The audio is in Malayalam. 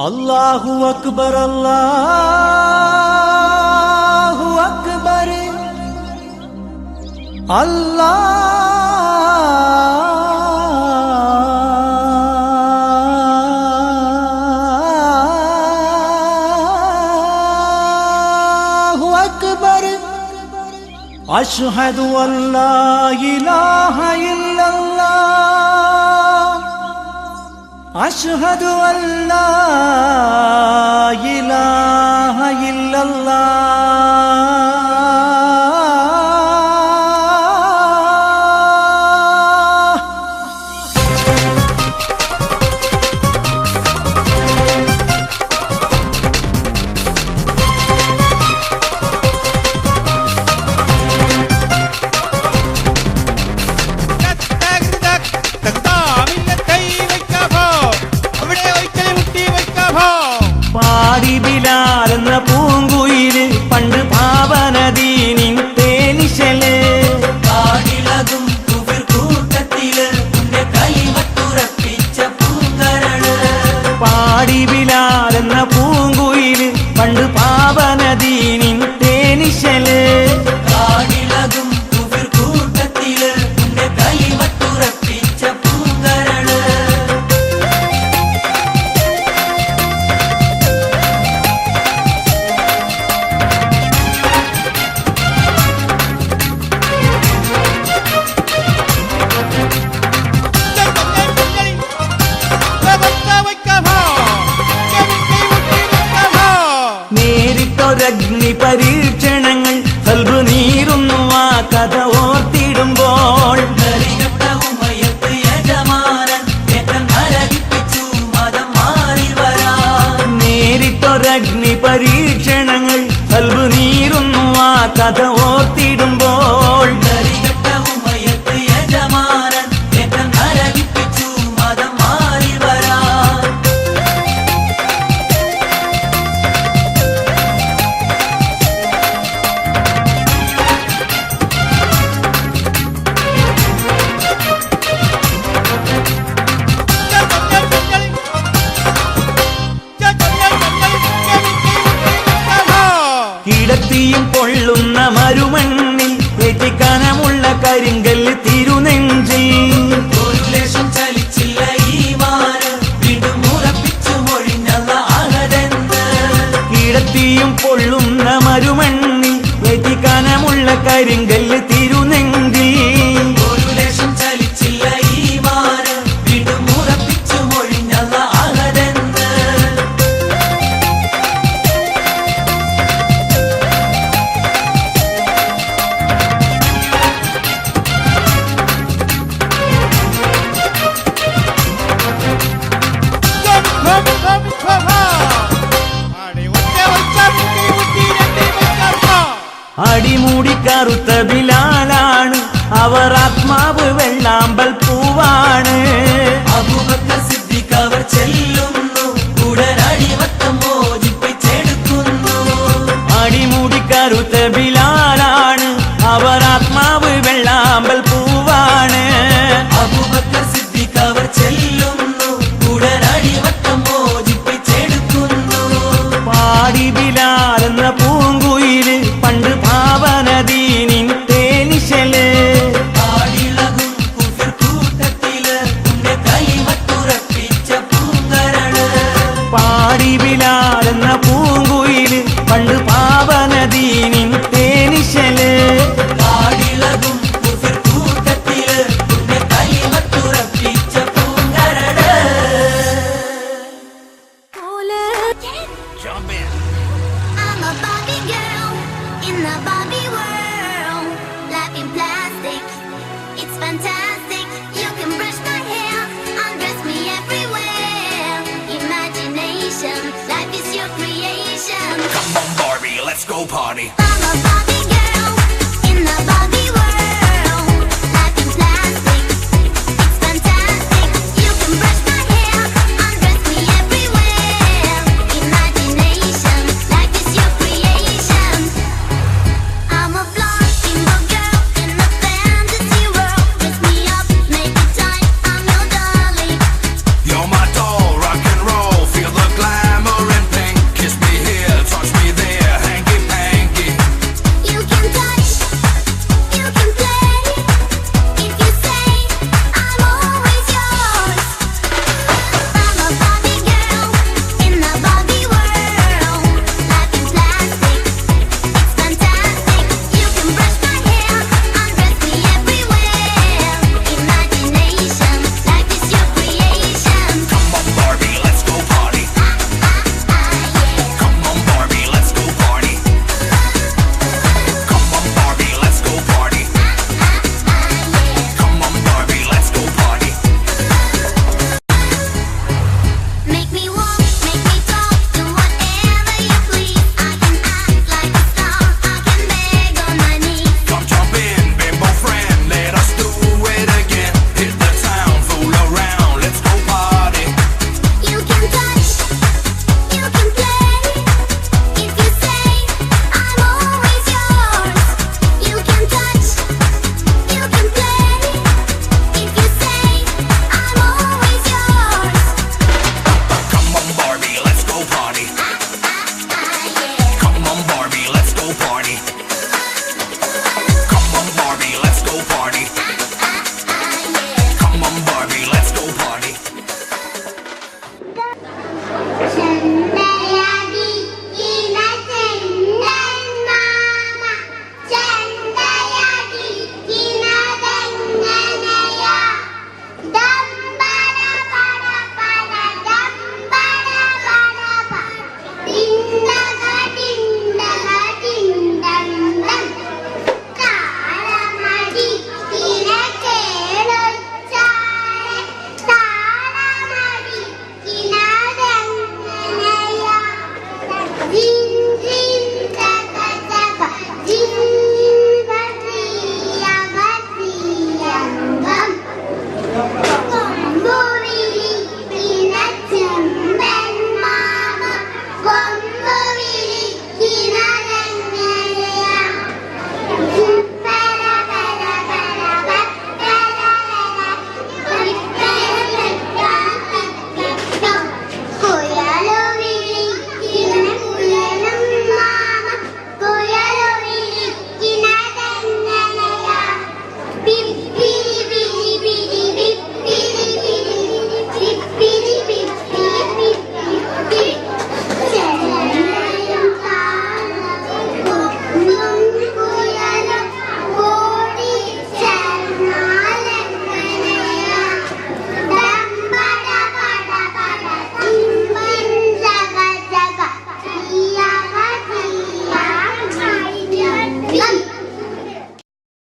அல்லாஹு அக்பர் அல்லாஹு அக்பர் அல்லாஹு அக்பர் அஷ்ஹது அல்லா இலாஹ இல்லல்லாஹ் அஷ்ஹது அல்லாஹ் பாடி விழால் ഓരഗ്നി പരീക്ഷണങ്ങൾ കൽബ് നീറുന്നു ആ കഥ ഓർത്തിടുമ്പോൾ. നേരിട്ടൊരഗ്നി പരീക്ഷണങ്ങൾ കൽബ് നീറുന്നു ആ കഥ ഓർത്തിടുമ്പോൾ. തീയും കൊള്ളുന്ന മരുമണ്ണിൽ ഏറ്റിക്കാനമുള്ള കരിങ്കല്ല് തിരുനെഞ്ചിൽ. ഇടത്തിയും പൊള്ളുന്ന മരുമണ്ണിൽ ഏറ്റിക്കാനമുള്ള കരിങ്കല്ല് കറുത്ത ബിലാലാണ്. അവർ ആത്മാവ് വെള്ളാമ്പൽ പൂവാണ്. അബൂബക്കർ അടിമുടി കറുത്ത ബിലാലാണ്. അവർ ആത്മാവ് വെള്ളാമ്പൽ അവനദീനിൻ Let's go party. I'm a girl in the